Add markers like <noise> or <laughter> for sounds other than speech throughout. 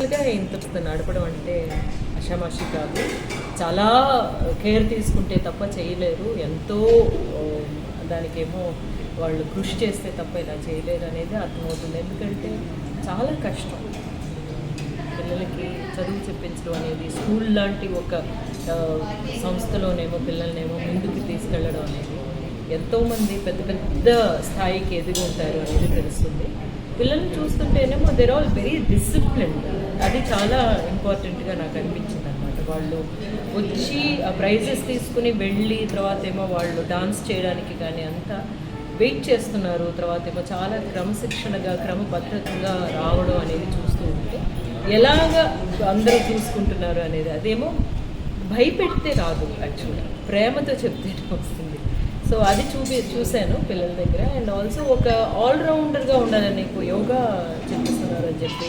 వస్తారు ఇంత నడపడం అంటే అషామాషి కాదు. చాలా కేర్ తీసుకుంటే తప్ప చేయలేరు. ఎంతో దానికేమో వాళ్ళు కృషి చేస్తే తప్ప ఇలా చేయలేరు అనేది అర్థమవుతుంది. ఎందుకంటే చాలా కష్టం. పిల్లలకి చదువు చెప్పించడం అనేది స్కూల్ లాంటి ఒక సంస్థలోనేమో పిల్లలనేమో ముందుకు తీసుకెళ్ళడం అనేది ఎంతోమంది పెద్ద పెద్ద స్థాయికి ఎదిగి ఉంటారు అనేది తెలుస్తుంది. పిల్లల్ని చూస్తుంటేనేమో దేర్ ఆల్ వెరీ డిసిప్లిన్ అది చాలా ఇంపార్టెంట్గా నాకు అనిపించింది అనమాట వాళ్ళు వచ్చి ఆ ప్రైజెస్ తీసుకుని వెళ్ళి తర్వాత ఏమో వాళ్ళు డాన్స్ చేయడానికి కానీ అంతా వెయిట్ చేస్తున్నారు. తర్వాత ఏమో చాలా క్రమశిక్షణగా క్రమపద్ధతిగా రావడం అనేది చూస్తూ ఉంటే ఎలాగ అందరూ చూసుకుంటున్నారు అనేది అదేమో భయపెడితే రాదు యాక్చువల్గా ప్రేమతో చెప్తే వస్తుంది. సో అది చూపి చూశాను పిల్లల దగ్గర. అండ్ ఆల్సో ఒక ఆల్రౌండర్గా ఉండాలని నీకు యోగా చెప్పిస్తున్నారు అని చెప్పి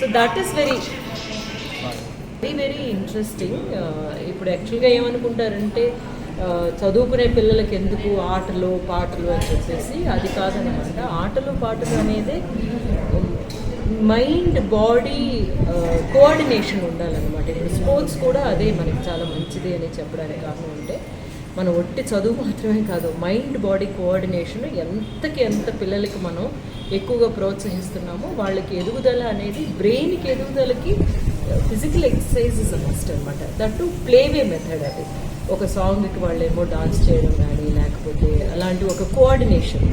so that is very very very interesting. ఇప్పుడు యాక్చువల్గా ఏమనుకుంటారంటే చదువుకునే పిల్లలకి ఎందుకు ఆటలు పాటలు అని చెప్పేసి అది కాదనమాట. ఆటలు పాటలు అనేది మైండ్ బాడీ కోఆర్డినేషన్ ఉండాలన్నమాట. ఇప్పుడు స్పోర్ట్స్ కూడా అదే మనకి చాలా మంచిది అని చెప్పడానికి కారణం అంటే మనం ఒట్టి చదువు మాత్రమే కాదు మైండ్ బాడీ కోఆర్డినేషన్ ఎంతకి ఎంత పిల్లలకి మనం ఎక్కువగా ప్రోత్సహిస్తున్నామో వాళ్ళకి ఎదుగుదల అనేది బ్రెయిన్కి ఎదుగుదలకి ఫిజికల్ ఎక్సర్సైజెస్ మస్ట్ అనమాట దట్ ప్లేవే మెథడ్ అది. ఒక సాంగ్కి వాళ్ళేమో డాన్స్ చేయడం కానీ లేకపోతే అలాంటి ఒక కోఆర్డినేషన్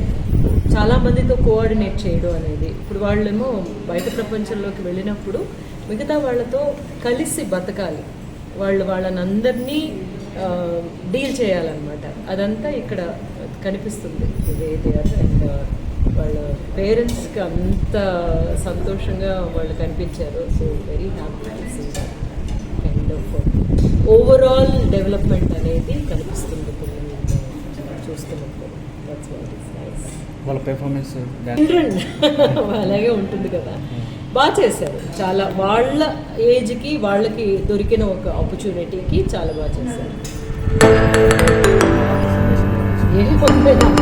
చాలామందితో కోఆర్డినేట్ చేయడం అనేది. ఇప్పుడు వాళ్ళేమో బయట ప్రపంచంలోకి వెళ్ళినప్పుడు మిగతా వాళ్ళతో కలిసి బతకాలి. వాళ్ళు వాళ్ళని అందరినీ డీల్ చేయాలన్నమాట. అదంతా ఇక్కడ కనిపిస్తుంది. వేదియర్ అండ్ వాళ్ళ పేరెంట్స్కి అంత సంతోషంగా వాళ్ళు కనిపించారు. So very happy kind of overall development అనేది కనిపిస్తుంది పిల్లలు చూస్తున్నప్పుడు. వాళ్ళ పెర్ఫార్మెన్స్ <laughs> అలాగే ఉంటుంది కదా. బాగా చేశారు. చాలా వాళ్ళ ఏజ్కి వాళ్ళకి దొరికిన ఒక ఆపర్చునిటీకి చాలా బాగా చేశారు. ఏం పొందే కదా